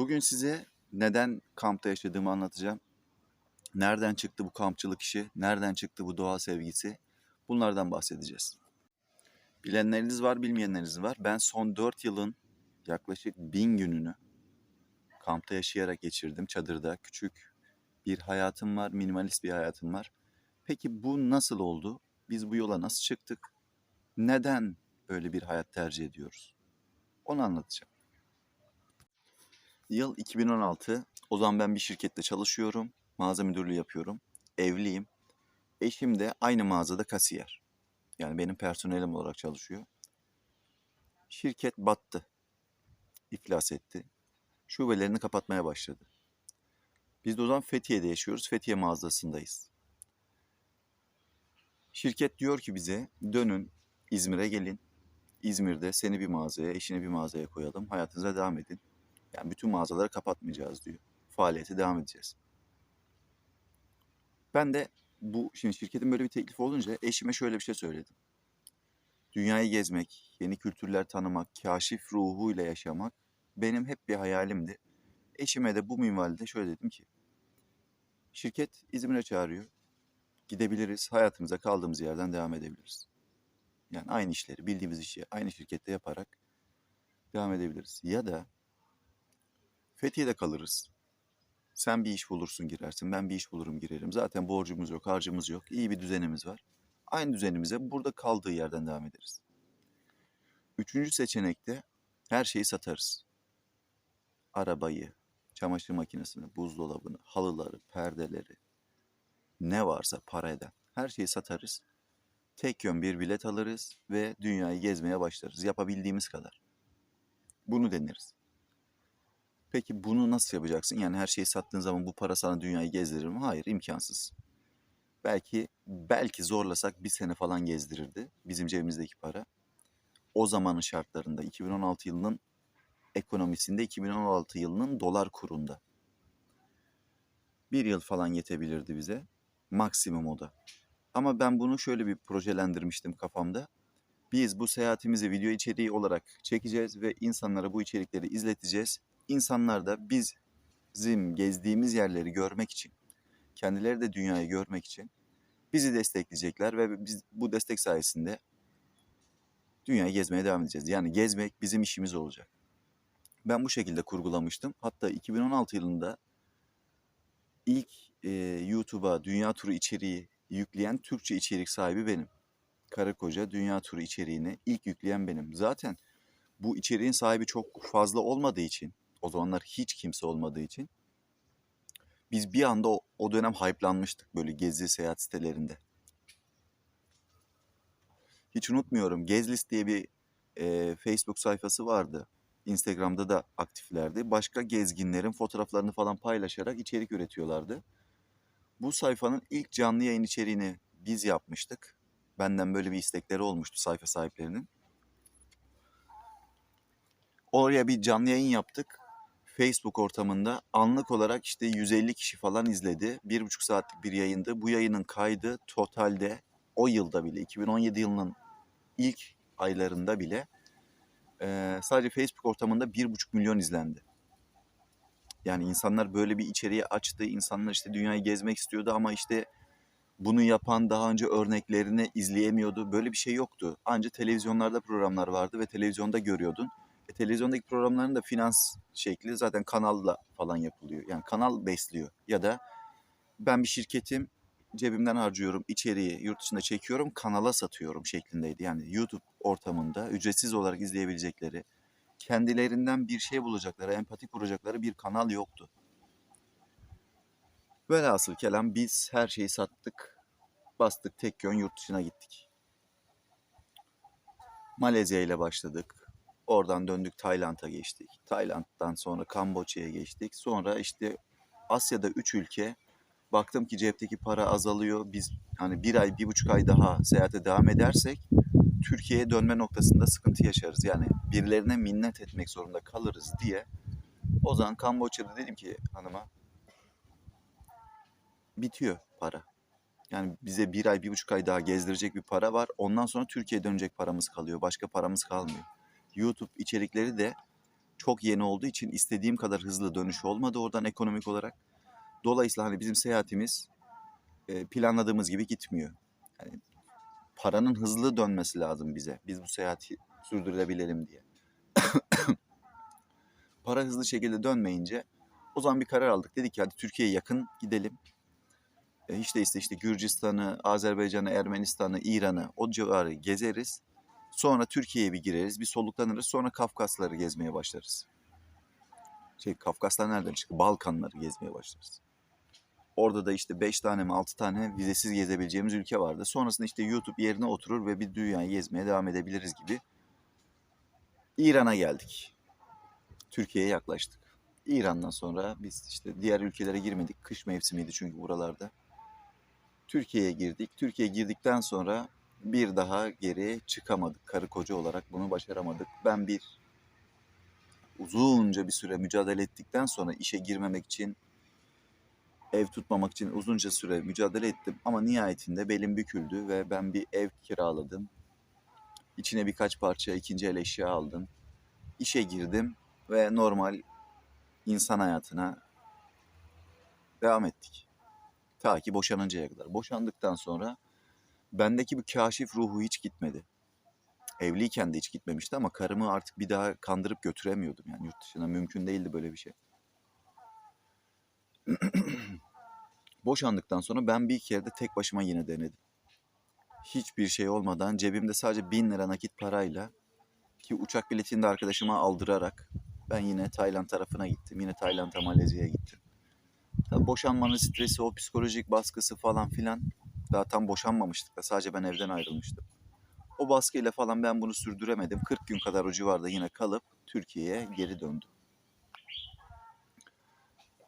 Bugün size neden kampta yaşadığımı anlatacağım. Nereden çıktı bu kampçılık işi? Nereden çıktı bu doğa sevgisi? Bunlardan bahsedeceğiz. Bilenleriniz var, bilmeyenleriniz var. Ben son 4 yılın yaklaşık 1000 gününü kampta yaşayarak geçirdim. Çadırda küçük bir hayatım var, minimalist bir hayatım var. Peki bu nasıl oldu? Biz bu yola nasıl çıktık? Neden böyle bir hayat tercih ediyoruz? Onu anlatacağım. Yıl 2016. O zaman ben bir şirkette çalışıyorum. Mağaza müdürlüğü yapıyorum. Evliyim. Eşim de aynı mağazada kasiyer. Yani benim personelim olarak çalışıyor. Şirket battı. İflas etti. Şubelerini kapatmaya başladı. Biz de o zaman Fethiye'de yaşıyoruz. Fethiye mağazasındayız. Şirket diyor ki bize dönün İzmir'e gelin. İzmir'de seni bir mağazaya, eşini bir mağazaya koyalım. Hayatınıza devam edin. Yani bütün mağazaları kapatmayacağız diyor. Faaliyete devam edeceğiz. Ben de bu şimdi şirketin böyle bir teklifi olunca eşime şöyle bir şey söyledim. Dünyayı gezmek, yeni kültürler tanımak, kaşif ruhuyla yaşamak benim hep bir hayalimdi. Eşime de bu minvalde şöyle dedim ki şirket İzmir'e çağırıyor. Gidebiliriz, hayatımıza kaldığımız yerden devam edebiliriz. Yani aynı işleri, bildiğimiz işi aynı şirkette yaparak devam edebiliriz. Ya da Fethiye'de kalırız. Sen bir iş bulursun girersin, ben bir iş bulurum girerim. Zaten borcumuz yok, harcımız yok, iyi bir düzenimiz var. Aynı düzenimize burada kaldığı yerden devam ederiz. Üçüncü seçenekte her şeyi satarız. Arabayı, çamaşır makinesini, buzdolabını, halıları, perdeleri, ne varsa para eden her şeyi satarız. Tek yön bir bilet alırız ve dünyayı gezmeye başlarız. Yapabildiğimiz kadar. Bunu deneriz. Peki bunu nasıl yapacaksın? Yani her şeyi sattığın zaman bu para sana dünyayı gezdirir mi? Hayır, imkansız. Belki belki zorlasak bir sene falan gezdirirdi bizim cebimizdeki para. O zamanın şartlarında 2016 yılının ekonomisinde 2016 yılının dolar kurunda. Bir yıl falan yetebilirdi bize. Maksimum o da. Ama ben bunu şöyle bir projelendirmiştim kafamda. Biz bu seyahatimizi video içeriği olarak çekeceğiz ve insanlara bu içerikleri izleteceğiz. İnsanlar da biz bizim gezdiğimiz yerleri görmek için, kendileri de dünyayı görmek için bizi destekleyecekler ve biz bu destek sayesinde dünyayı gezmeye devam edeceğiz. Yani gezmek bizim işimiz olacak. Ben bu şekilde kurgulamıştım. Hatta 2016 yılında ilk e, YouTube'a dünya turu içeriği yükleyen Türkçe içerik sahibi benim. Karı koca dünya turu içeriğini ilk yükleyen benim. Zaten bu içeriğin sahibi çok fazla olmadığı için, o zamanlar hiç kimse olmadığı için biz bir anda o, o dönem hype'lanmıştık böyle gezi seyahat sitelerinde. Hiç unutmuyorum Gezlist diye bir e, Facebook sayfası vardı. Instagram'da da aktiflerdi. Başka gezginlerin fotoğraflarını falan paylaşarak içerik üretiyorlardı. Bu sayfanın ilk canlı yayın içeriğini biz yapmıştık. Benden böyle bir istekleri olmuştu sayfa sahiplerinin. Oraya bir canlı yayın yaptık. Facebook ortamında anlık olarak işte 150 kişi falan izledi. Bir buçuk saatlik bir yayındı. Bu yayının kaydı totalde o yılda bile 2017 yılının ilk aylarında bile sadece Facebook ortamında bir buçuk milyon izlendi. Yani insanlar böyle bir içeriği açtı. İnsanlar işte dünyayı gezmek istiyordu ama işte bunu yapan daha önce örneklerini izleyemiyordu. Böyle bir şey yoktu. Ancak televizyonlarda programlar vardı ve televizyonda görüyordun. E, televizyondaki programların da finans şekli zaten kanalla falan yapılıyor. Yani kanal besliyor. Ya da ben bir şirketim cebimden harcıyorum, içeriği yurt dışında çekiyorum, kanala satıyorum şeklindeydi. Yani YouTube ortamında ücretsiz olarak izleyebilecekleri, kendilerinden bir şey bulacakları, empati kuracakları bir kanal yoktu. Velhasıl kelam biz her şeyi sattık, bastık tek yön yurt dışına gittik. Malezya ile başladık. Oradan döndük Tayland'a geçtik. Tayland'dan sonra Kamboçya'ya geçtik. Sonra işte Asya'da 3 ülke baktım ki cepteki para azalıyor. Biz hani bir ay, bir buçuk ay daha seyahate devam edersek Türkiye'ye dönme noktasında sıkıntı yaşarız. Yani birilerine minnet etmek zorunda kalırız diye. O zaman Kamboçya'da dedim ki hanıma bitiyor para. Yani bize bir ay, bir buçuk ay daha gezdirecek bir para var. Ondan sonra Türkiye'ye dönecek paramız kalıyor. Başka paramız kalmıyor. YouTube içerikleri de çok yeni olduğu için istediğim kadar hızlı dönüş olmadı oradan ekonomik olarak. Dolayısıyla hani bizim seyahatimiz e, planladığımız gibi gitmiyor. Yani paranın hızlı dönmesi lazım bize. Biz bu seyahati sürdürebilelim diye. Para hızlı şekilde dönmeyince o zaman bir karar aldık. Dedik ki hadi Türkiye'ye yakın gidelim. E, hiç değilse işte Gürcistan'ı, Azerbaycan'ı, Ermenistan'ı, İran'ı o civarı gezeriz. Sonra Türkiye'ye bir gireriz, bir soluklanırız. Sonra Kafkasları gezmeye başlarız. Şey Kafkaslar nereden çıktı? Balkanları gezmeye başlarız. Orada da işte 5 tane mi 6 tane vizesiz gezebileceğimiz ülke vardı. Sonrasında işte YouTube yerine oturur ve bir dünyayı gezmeye devam edebiliriz gibi. İran'a geldik. Türkiye'ye yaklaştık. İran'dan sonra biz işte diğer ülkelere girmedik. Kış mevsimiydi çünkü buralarda. Türkiye'ye girdik. Türkiye'ye girdikten sonra bir daha geri çıkamadık. Karı koca olarak bunu başaramadık. Ben bir uzunca bir süre mücadele ettikten sonra işe girmemek için, ev tutmamak için uzunca süre mücadele ettim. Ama nihayetinde belim büküldü ve ben bir ev kiraladım. İçine birkaç parça ikinci el eşya aldım. İşe girdim ve normal insan hayatına devam ettik. Ta ki boşanıncaya kadar. Boşandıktan sonra bendeki bu kaşif ruhu hiç gitmedi. Evliyken de hiç gitmemişti ama karımı artık bir daha kandırıp götüremiyordum. Yani yurt dışına mümkün değildi böyle bir şey. Boşandıktan sonra ben bir kere de tek başıma yine denedim. Hiçbir şey olmadan cebimde sadece bin lira nakit parayla ki uçak biletini de arkadaşıma aldırarak ben yine Tayland tarafına gittim. Yine Tayland'a Malezya'ya gittim. Tabii boşanmanın stresi, o psikolojik baskısı falan filan daha tam boşanmamıştık da sadece ben evden ayrılmıştım. O baskıyla falan ben bunu sürdüremedim. 40 gün kadar o civarda yine kalıp Türkiye'ye geri döndüm.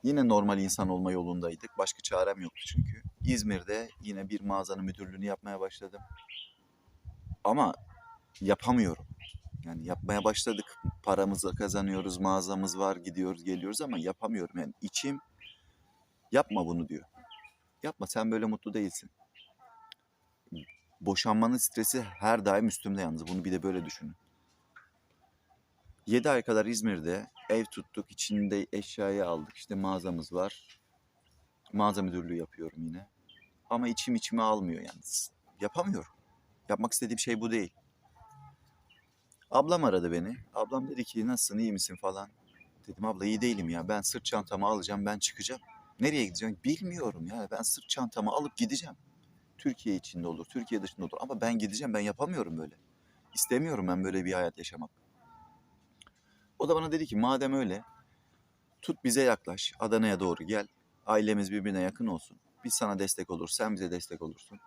Yine normal insan olma yolundaydık. Başka çarem yoktu çünkü. İzmir'de yine bir mağazanın müdürlüğünü yapmaya başladım. Ama yapamıyorum. Yani yapmaya başladık. Paramızı kazanıyoruz, mağazamız var, gidiyoruz, geliyoruz ama yapamıyorum. Yani içim yapma bunu diyor. Yapma sen böyle mutlu değilsin. Boşanmanın stresi her daim üstümde yalnız. Bunu bir de böyle düşünün. 7 ay kadar İzmir'de ev tuttuk. içinde eşyayı aldık. İşte mağazamız var. Mağaza müdürlüğü yapıyorum yine. Ama içim içime almıyor yalnız. Yapamıyorum. Yapmak istediğim şey bu değil. Ablam aradı beni. Ablam dedi ki nasılsın iyi misin falan. Dedim abla iyi değilim ya. Ben sırt çantamı alacağım ben çıkacağım. Nereye gideceğim bilmiyorum ya. Ben sırt çantamı alıp gideceğim. Türkiye içinde olur, Türkiye dışında olur. Ama ben gideceğim ben yapamıyorum böyle. İstemiyorum ben böyle bir hayat yaşamak. O da bana dedi ki madem öyle tut bize yaklaş. Adana'ya doğru gel. Ailemiz birbirine yakın olsun. Biz sana destek olur, sen bize destek olursun.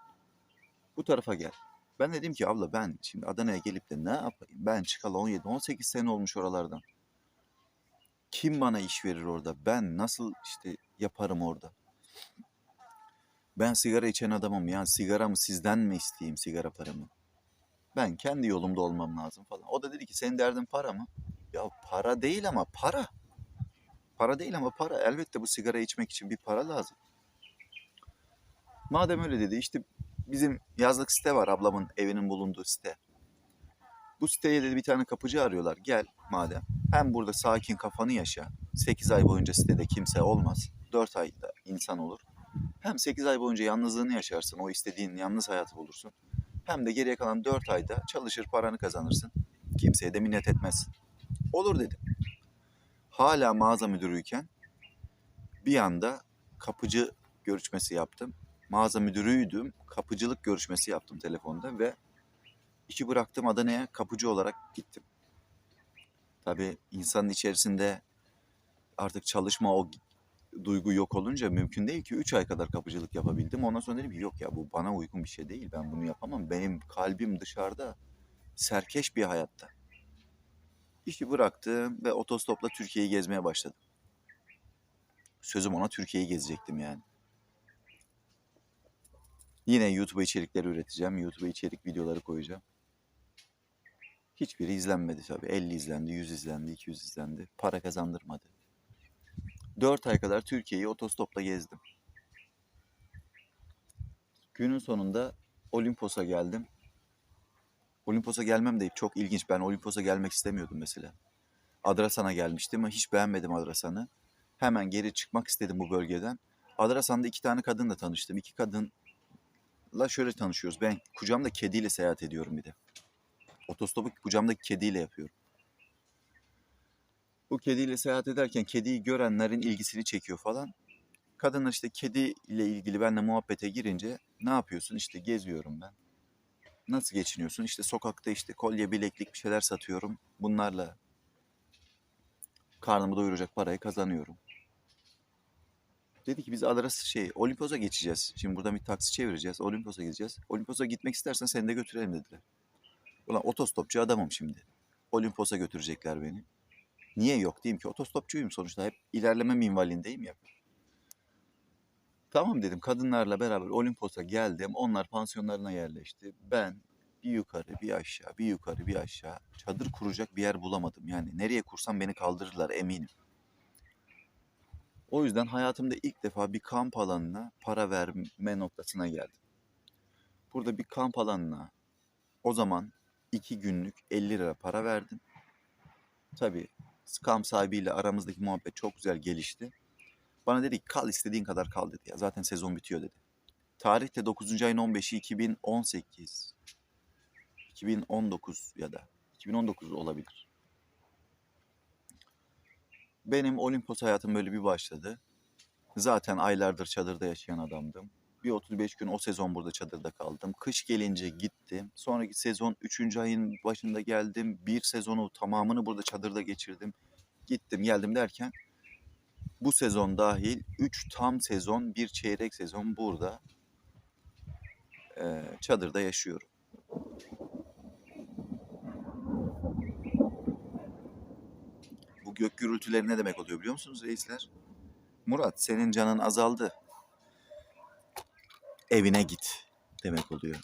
Bu tarafa gel. Ben dedim ki abla ben şimdi Adana'ya gelip de ne yapayım? Ben çıkalı 17-18 sene olmuş oralardan. Kim bana iş verir orada? Ben nasıl işte yaparım orada? Ben sigara içen adamım. Yani sigaramı sizden mi isteyeyim sigara paramı? Ben kendi yolumda olmam lazım falan. O da dedi ki senin derdin para mı? Ya para değil ama para. Para değil ama para. Elbette bu sigara içmek için bir para lazım. Madem öyle dedi işte bizim yazlık site var ablamın evinin bulunduğu site. Bu siteye dedi bir tane kapıcı arıyorlar. Gel madem. Hem burada sakin kafanı yaşa. 8 ay boyunca sitede kimse olmaz. 4 ayda insan olur. Hem 8 ay boyunca yalnızlığını yaşarsın. O istediğin yalnız hayatı bulursun. Hem de geriye kalan 4 ayda çalışır paranı kazanırsın. Kimseye de minnet etmezsin. Olur dedim. Hala mağaza müdürüyken bir anda kapıcı görüşmesi yaptım. Mağaza müdürüydüm. Kapıcılık görüşmesi yaptım telefonda ve işi bıraktım Adana'ya kapıcı olarak gittim. Tabii insanın içerisinde artık çalışma o duygu yok olunca mümkün değil ki 3 ay kadar kapıcılık yapabildim. Ondan sonra dedim yok ya bu bana uygun bir şey değil. Ben bunu yapamam. Benim kalbim dışarıda. Serkeş bir hayatta. İşi bıraktım ve otostopla Türkiye'yi gezmeye başladım. Sözüm ona Türkiye'yi gezecektim yani. Yine YouTube'a içerikler üreteceğim. YouTube'a içerik videoları koyacağım. Hiçbiri izlenmedi tabii. 50 izlendi, 100 izlendi, 200 izlendi. Para kazandırmadı. 4 ay kadar Türkiye'yi otostopla gezdim. Günün sonunda Olimpos'a geldim. Olimpos'a gelmem de çok ilginç. Ben Olimpos'a gelmek istemiyordum mesela. Adrasan'a gelmiştim ama hiç beğenmedim Adrasan'ı. Hemen geri çıkmak istedim bu bölgeden. Adrasan'da iki tane kadınla tanıştım. İki kadınla şöyle tanışıyoruz. Ben kucağımda kediyle seyahat ediyorum bir de. Otostopu kucağımdaki kediyle yapıyorum. Bu kediyle seyahat ederken kediyi görenlerin ilgisini çekiyor falan. Kadınlar işte kediyle ilgili benimle muhabbete girince ne yapıyorsun? İşte geziyorum ben. Nasıl geçiniyorsun? İşte sokakta işte kolye, bileklik bir şeyler satıyorum. Bunlarla karnımı doyuracak parayı kazanıyorum. Dedi ki biz Adrasa şey Olimpos'a geçeceğiz. Şimdi buradan bir taksi çevireceğiz. Olimpos'a gideceğiz. Olimpos'a gitmek istersen seni de götürelim dediler. Ulan otostopçu adamım şimdi. Olimpos'a götürecekler beni. Niye yok diyeyim ki otostopçuyum sonuçta. Hep ilerleme minvalindeyim ya. Tamam dedim kadınlarla beraber Olimpos'a geldim. Onlar pansiyonlarına yerleşti. Ben bir yukarı bir aşağı bir yukarı bir aşağı çadır kuracak bir yer bulamadım. Yani nereye kursam beni kaldırırlar eminim. O yüzden hayatımda ilk defa bir kamp alanına para verme noktasına geldim. Burada bir kamp alanına o zaman iki günlük 50 lira para verdim. Tabii kamp sahibiyle aramızdaki muhabbet çok güzel gelişti. Bana dedi ki kal istediğin kadar kal dedi ya. Zaten sezon bitiyor dedi. Tarih de 9. ayın 15'i 2018. 2019 ya da 2019 olabilir. Benim Olimpos hayatım böyle bir başladı. Zaten aylardır çadırda yaşayan adamdım. Bir 35 gün o sezon burada çadırda kaldım. Kış gelince gittim. Sonraki sezon 3. ayın başında geldim. Bir sezonu tamamını burada çadırda geçirdim. Gittim geldim derken bu sezon dahil 3 tam sezon, bir çeyrek sezon burada eee, çadırda yaşıyorum. Bu gök gürültüleri ne demek oluyor biliyor musunuz reisler? Murat senin canın azaldı. Evine git demek oluyor.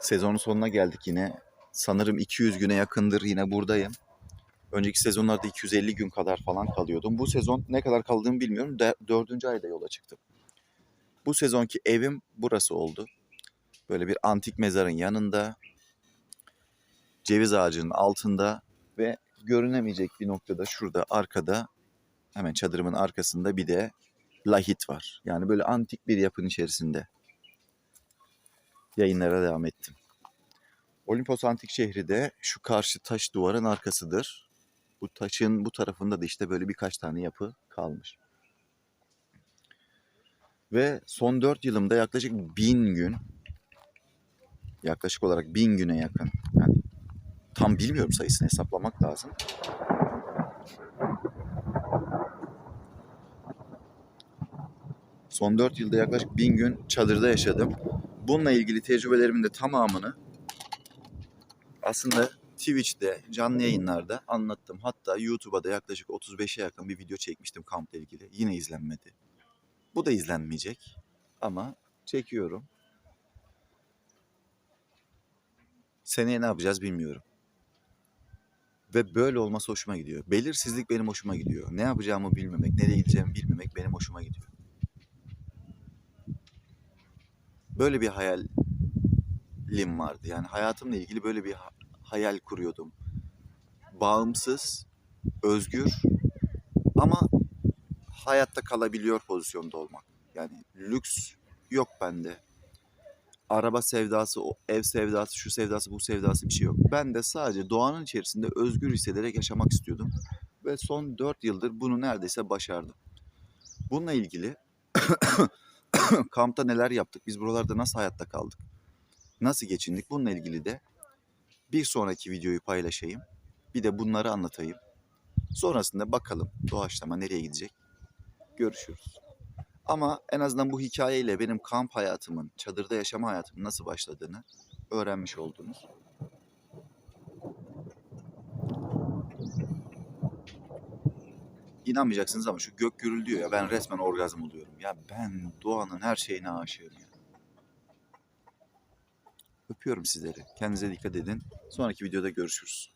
Sezonun sonuna geldik yine. Sanırım 200 güne yakındır yine buradayım. Önceki sezonlarda 250 gün kadar falan kalıyordum. Bu sezon ne kadar kaldığımı bilmiyorum. De- dördüncü ayda yola çıktım. Bu sezonki evim burası oldu. Böyle bir antik mezarın yanında. Ceviz ağacının altında ve görünemeyecek bir noktada şurada arkada hemen çadırımın arkasında bir de lahit var. Yani böyle antik bir yapının içerisinde. Yayınlara devam ettim. Olimpos Antik Şehri de şu karşı taş duvarın arkasıdır. Bu taşın bu tarafında da işte böyle birkaç tane yapı kalmış. Ve son 4 yılımda yaklaşık bin gün, yaklaşık olarak bin güne yakın, yani tam bilmiyorum sayısını hesaplamak lazım. Son 4 yılda yaklaşık bin gün çadırda yaşadım. Bununla ilgili tecrübelerimin de tamamını aslında Twitch'te canlı yayınlarda anlattım. Hatta YouTube'a da yaklaşık 35'e yakın bir video çekmiştim kampla ilgili. Yine izlenmedi. Bu da izlenmeyecek ama çekiyorum. Seneye ne yapacağız bilmiyorum. Ve böyle olması hoşuma gidiyor. Belirsizlik benim hoşuma gidiyor. Ne yapacağımı bilmemek, nereye gideceğimi bilmemek benim hoşuma gidiyor. Böyle bir hayalim vardı. Yani hayatımla ilgili böyle bir ha- hayal kuruyordum. Bağımsız, özgür ama hayatta kalabiliyor pozisyonda olmak. Yani lüks yok bende. Araba sevdası, ev sevdası, şu sevdası, bu sevdası bir şey yok. Ben de sadece doğanın içerisinde özgür hissederek yaşamak istiyordum. Ve son 4 yıldır bunu neredeyse başardım. Bununla ilgili kampta neler yaptık, biz buralarda nasıl hayatta kaldık, nasıl geçindik bununla ilgili de bir sonraki videoyu paylaşayım. Bir de bunları anlatayım. Sonrasında bakalım doğaçlama nereye gidecek. Görüşürüz. Ama en azından bu hikayeyle benim kamp hayatımın, çadırda yaşama hayatımın nasıl başladığını öğrenmiş oldunuz. İnanmayacaksınız ama şu gök gürülüyor ya ben resmen orgazm oluyorum. Ya ben doğanın her şeyine aşığım ya. Öpüyorum sizleri. Kendinize dikkat edin. Sonraki videoda görüşürüz.